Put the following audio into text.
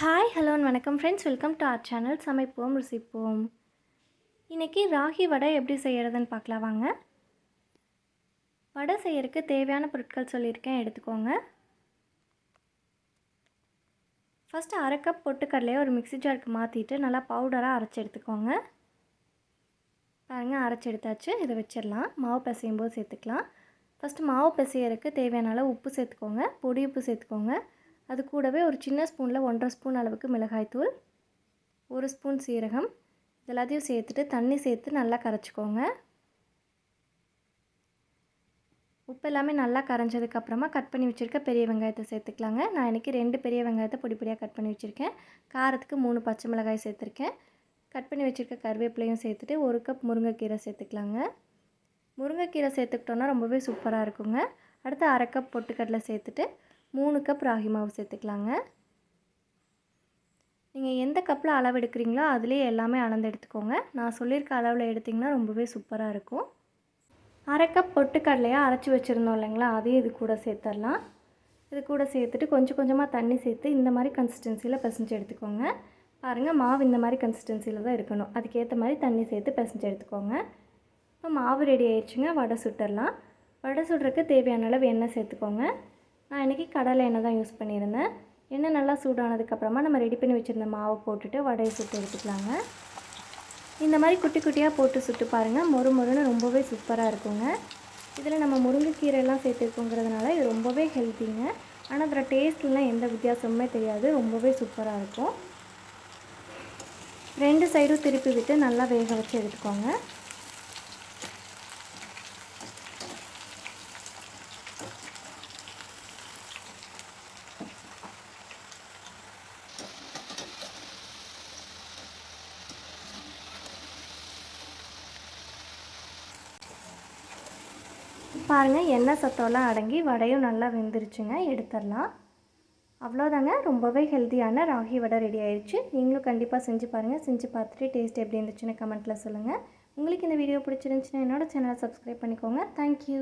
Hi hello வணக்கம் friends welcome to our channel சமைப்போம் ருசிப்போம். இன்றைக்கி ராகி வடை எப்படி செய்கிறதுன்னு பார்க்கலாம் வாங்க. வடை செய்யறதுக்கு தேவையான பொருட்கள் சொல்லியிருக்கேன் எடுத்துக்கோங்க. ஃபஸ்ட்டு அரை கப் பொட்டுக்கடலையை ஒரு மிக்ஸி ஜாருக்கு மாற்றிட்டு நல்லா பவுடராக அரைச்சி எடுத்துக்கோங்க. பாருங்கள் அரைச்சி எடுத்தாச்சு. இதை வச்சிடலாம். மாவு பிசையும் போது சேர்த்துக்கலாம். ஃபஸ்ட்டு மாவு பிசையறதுக்கு தேவையான அளவு உப்பு சேர்த்துக்கோங்க. பொடி உப்பு சேர்த்துக்கோங்க. அது கூடவே ஒரு சின்ன ஸ்பூனில் ஒன்றரை ஸ்பூன் அளவுக்கு மிளகாய்த்தூள் ஒரு ஸ்பூன் சீரகம். எல்லாத்தையும் சேர்த்துட்டு தண்ணி சேர்த்து நல்லா கரைச்சிக்கோங்க. உப்பு எல்லாமே நல்லா கரைஞ்சதுக்கப்புறமா கட் பண்ணி வச்சுருக்க பெரிய வெங்காயத்தை சேர்த்துக்கலாங்க. நான் இன்றைக்கி ரெண்டு பெரிய வெங்காயத்தை பொடி பொடியாக கட் பண்ணி வச்சுருக்கேன். காரத்துக்கு மூணு பச்சை மிளகாய் சேர்த்துருக்கேன். கட் பண்ணி வச்சுருக்க கருவேப்பிலையும் சேர்த்துட்டு ஒரு கப் முருங்கைக்கீரை சேர்த்துக்கலாங்க. முருங்கைக்கீரை சேர்த்துக்கிட்டோன்னா ரொம்பவே சூப்பராக இருக்குங்க. அடுத்து அரை கப் பொட்டுக்கடலை சேர்த்துட்டு மூணு கப் ராகி மாவு சேர்த்துக்கலாங்க. நீங்கள் எந்த கப்பில் அளவு எடுக்கிறீங்களோ அதுலேயே எல்லாமே அளந்து எடுத்துக்கோங்க. நான் சொல்லியிருக்க அளவில் எடுத்திங்கன்னா ரொம்பவே சூப்பராக இருக்கும். அரை கப் பொட்டுக்கடலையாக அரைச்சி வச்சுருந்தோம் இல்லைங்களா அதையும் இது கூட சேர்த்துடலாம் இது கூட சேர்த்துட்டு கொஞ்சம் கொஞ்சமாக தண்ணி சேர்த்து இந்த மாதிரி கன்சிஸ்டன்சியில் பிசைஞ்சு எடுத்துக்கோங்க. பாருங்கள் மாவு இந்த மாதிரி கன்சிஸ்டன்சியில் தான் இருக்கணும். அதுக்கேற்ற மாதிரி தண்ணி சேர்த்து பிசைஞ்சு எடுத்துக்கோங்க. இப்போ மாவு ரெடி ஆயிடுச்சுங்க வடை சுட்டுடலாம் வடை சுடுறதுக்கு தேவையான அளவு எண்ணெய் சேர்த்துக்கோங்க. நான் இன்றைக்கி கடலை எண்ணெய் தான் யூஸ் பண்ணியிருந்தேன். எண்ணெய் நல்லா சூடானதுக்கப்புறமா நம்ம ரெடி பண்ணி வச்சுருந்த மாவை போட்டுட்டு வடையை சுட்டு எடுத்துக்கலாங்க. இந்த மாதிரி குட்டி குட்டியாக போட்டு சுட்டு பாருங்கள் மொறு மொறுன்னு ரொம்பவே சூப்பராக இருக்குங்க. இதில் நம்ம முருங்கைக்கீரைலாம் சேர்த்துருக்கோங்கிறதுனால இது ரொம்பவே ஹெல்த்திங்க ஆனால் அதில் டேஸ்ட்லாம் எந்த வித்தியாசமுமே தெரியாது. ரொம்பவே சூப்பராக இருக்கும். ரெண்டு சைடும் திருப்பி விட்டு நல்லா வேக வச்சு எடுத்துக்கோங்க. பாருங்கள் எண்ணெய் சத்தம்லாம் அடங்கி வடையும் நல்லா வெந்துருச்சுங்க. எடுத்துடலாம். அவ்வளோதாங்க. ரொம்பவே ஹெல்த்தியான ராகி வடை ரெடி ஆயிடுச்சு நீங்களும் கண்டிப்பாக செஞ்சு பாருங்கள் செஞ்சு பார்த்துட்டு டேஸ்ட் எப்படி இருந்துச்சுன்னு கமெண்ட்டில் சொல்லுங்கள் உங்களுக்கு இந்த வீடியோ பிடிச்சிருந்துச்சுன்னா என்னோடய சேனலை சப்ஸ்கிரைப் பண்ணிக்கோங்க. தேங்க்யூ